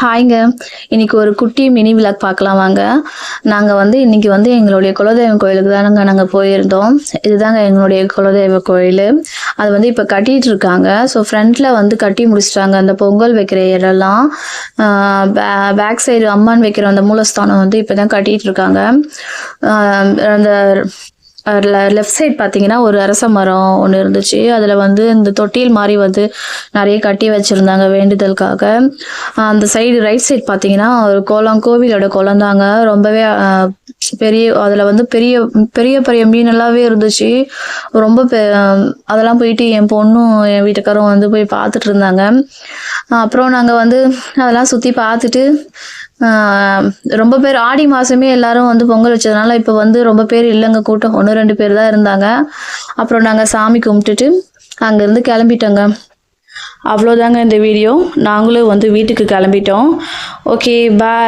ஹாய்ங்க இன்னைக்கு ஒரு குட்டி மினி விளாக் பார்க்கலாம் வாங்க. நாங்கள் வந்து இன்னைக்கு வந்து எங்களுடைய குலதெய்வம் கோயிலுக்கு தானங்க நாங்கள் போயிருந்தோம். இதுதாங்க எங்களுடைய குலதெய்வ கோயில். அது வந்து இப்போ கட்டிட்டு இருக்காங்க ஸோ ஃப்ரண்ட்டில் வந்து கட்டி முடிச்சிட்டாங்க. அந்த பொங்கல் வைக்கிற இடம்லாம். பேக் சைடு அம்மான் வைக்கிற அந்த மூலஸ்தானம் வந்து இப்போ தான் கட்டிட்டு இருக்காங்க அந்த லெஃப்ட் சைட் பார்த்தீங்கன்னா ஒரு அரச மரம் ஒன்று இருந்துச்சு. அதில் வந்து இந்த தொட்டில் மாதிரி வந்து நிறைய கட்டி வச்சுருந்தாங்க வேண்டுதலுக்காக. அந்த சைடு ரைட் சைடு பார்த்தீங்கன்னா ஒரு குளம் கோவிலோட குளம் தாங்க. ரொம்பவே பெரிய அதில் வந்து பெரிய பெரிய பெரிய மீனெல்லாவே இருந்துச்சு. ரொம்ப பெ அதெல்லாம் போயிட்டு என் பொண்ணும் என் வீட்டுக்காரும் வந்து போய் பார்த்துட்டு இருந்தாங்க. அப்புறம் நாங்கள் வந்து அதெல்லாம் சுற்றி பார்த்துட்டு ரொம்ப பேர் ஆடி மாதமே எல்லாரும் வந்து பொங்கல் வச்சதுனால இப்போ வந்து ரொம்ப பேர் இல்லைங்க கூட்டம். ஒன்று ரெண்டு பேர் தான் இருந்தாங்க. அப்புறம் நாங்கள் சாமி கும்பிட்டுட்டு அங்கேருந்து கிளம்பிட்டோங்க. அவ்வளோதாங்க இந்த வீடியோ. நாங்களும் வந்து வீட்டுக்கு கிளம்பிட்டோம். Okay bye